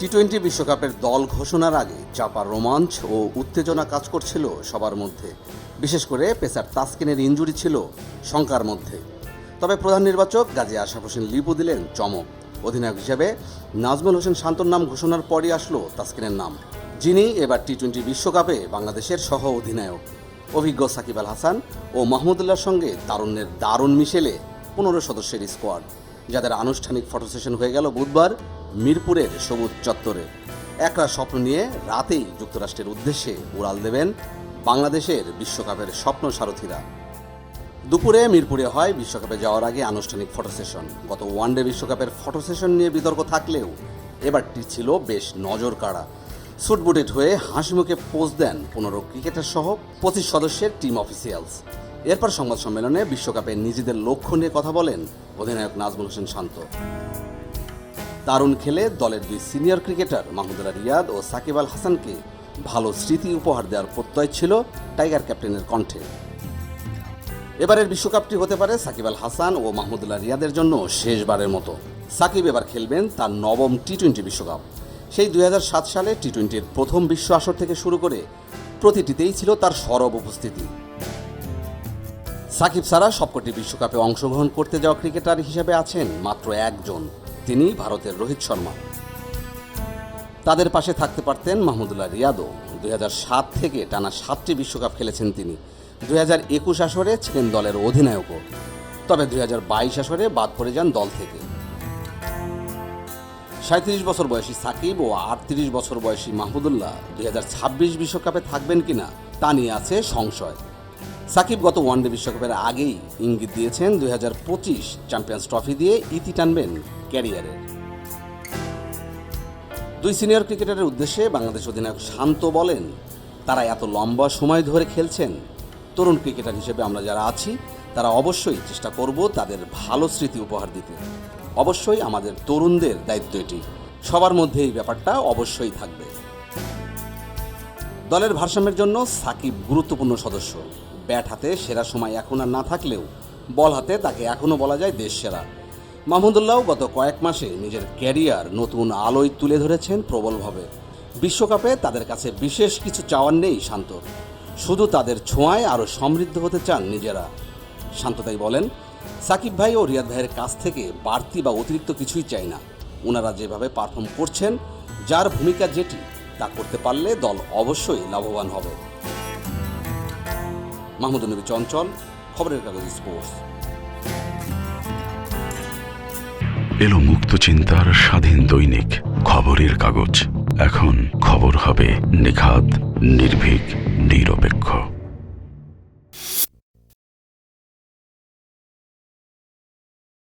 T twenty বিশ্বকাপের দল ঘোষণার আগে চাপা রোমাঞ্চ ও উত্তেজনা কাজ করছিল সবার মধ্যে। বিশেষ করে পেসার তাসকিনের ইঞ্জুরি ছিল শঙ্কার মধ্যে। তবে প্রধান নির্বাচক গাজী আশরাফ হোসেন লিপু দিলেন চমক। অধিনায়ক হিসেবে নাজমুল হোসেন শান্তর নাম ঘোষণার পরই আসলো তাসকিনের নাম। যিনি এবার টি টোয়েন্টি বিশ্বকাপে বাংলাদেশের সহ অধিনায়ক। অভিজ্ঞ সাকিব আল হাসান ও মাহমুদুল্লাহর সঙ্গে তারুণ্যের দারুণ মিশেলে পনেরো সদস্যের স্কোয়াড যাদের আনুষ্ঠানিক ফটো সেশন হয়ে গেল বুধবার মিরপুরের সবুজ চত্বরে। একরা স্বপ্ন নিয়ে রাতেই যুক্তরাষ্ট্রের উদ্দেশ্যে উড়াল দেবেন বাংলাদেশের বিশ্বকাপের স্বপ্ন সারথীরা। দুপুরে মিরপুরে হয় বিশ্বকাপে যাওয়ার আগে আনুষ্ঠানিক ফটো সেশন। গত ওয়ানডে বিশ্বকাপের ফটো সেশন নিয়ে বিতর্ক থাকলেও এবারটি ছিল বেশ নজর কাড়া। সুটবুটেড হয়ে হাসি মুখে পোজ দেন পনেরো ক্রিকেটার সহ পঁচিশ সদস্যের টিম অফিসিয়ালস। এরপর সংবাদ সম্মেলনে বিশ্বকাপে নিজেদের লক্ষ্য নিয়ে কথা বলেন অধিনায়ক নাজমুল হোসেন শান্ত। দারুণ খেলে দলের দুই সিনিয়র ক্রিকেটার মাহমুদুল্লাহ রিয়াদ ও সাকিব আল হাসানকে ভালো স্মৃতি উপহার দেওয়ার প্রত্যয় ছিল টাইগার ক্যাপ্টেনের কণ্ঠে। এবারের বিশ্বকাপটি হতে পারে সাকিব আল হাসান ও মাহমুদুল্লাহ রিয়াদের জন্য শেষবারের মতো। সাকিব এবার খেলবেন তার নবম টি টোয়েন্টি বিশ্বকাপ। সেই দুই হাজার সাত সালে টি টোয়েন্টির প্রথম বিশ্ব আসর থেকে শুরু করে প্রতিটিতেই ছিল তার সরব উপস্থিতি। সাকিব সারা সবকটি বিশ্বকাপে অংশগ্রহণ করতে যাওয়া ক্রিকেটার হিসেবে আছেন মাত্র একজন। তিনি ভারতের রোহিত শর্মা। তাদের পাশে থাকতে পারতেন মাহমুদুল্লাহ রিয়াদও। দুই সাত থেকে টানা সাতটি বিশ্বকাপ খেলেছেন তিনি। দুই হাজার একুশ আসরে ছিলেন দলের অধিনায়কও। তবে দুই হাজার বাইশ আসরে বাদ পড়ে যান দল থেকে। সাঁত্রিশ বছর বয়সী সাকিব ও আটত্রিশ বছর বয়সী মাহমুদুল্লাহ দুই হাজার ছাব্বিশ বিশ্বকাপে থাকবেন কিনা তা নিয়ে আছে সংশয়। সাকিব গত ওয়ানডে বিশ্বকাপের আগেই ইঙ্গিত দিয়েছেন দুই হাজার পঁচিশ চ্যাম্পিয়ন্স ট্রফি দিয়ে ইতি টানবেন ক্যারিয়ারের। দুই সিনিয়র ক্রিকেটারের উদ্দেশ্যে বাংলাদেশ অধিনায়ক শান্ত বলেন, তারা এত লম্বা সময় ধরে খেলছেন। তরুণ ক্রিকেটার হিসেবে আমরা যারা আছি, তারা অবশ্যই চেষ্টা করব তাদের ভালো স্মৃতি উপহার দিতে। অবশ্যই আমাদের তরুণদের দায়িত্ব এটি। সবার মধ্যে এই ব্যাপারটা অবশ্যই থাকবে। দলের ভারসাম্যের জন্য সাকিব গুরুত্বপূর্ণ সদস্য। ব্যাট হাতে সেরা সময় এখন আর না থাকলেও বল হাতে তাকে এখনও বলা যায় দেশ সেরা মাহমুদুল্লাহ গত কয়েক মাসে নিজের ক্যারিয়ার নতুন আলোয় তুলে ধরেছেন প্রবলভাবে। বিশ্বকাপে তাদের কাছে বিশেষ কিছু চাওয়ার নেই শান্ত। শুধু তাদের ছোঁয়ায় আরও সমৃদ্ধ হতে চান নিজেরা। শান্ত তাই বলেন, সাকিব ভাই ও রিয়াদ ভাইয়ের কাছ থেকে বাড়তি বা অতিরিক্ত কিছুই চাই না। ওনারা যেভাবে পারফর্ম করছেন, যার ভূমিকা যেটি, তা করতে পারলে দল অবশ্যই লাভবান হবে। মাহমুদুল নবী চঞ্চল, খবরের কাগজ স্পোর্টস। এলো মুক্ত চিন্তার স্বাধীন দৈনিক খবরের কাগজ। এখন খবর হবে নিখাত নির্ভীক নিরপেক্ষ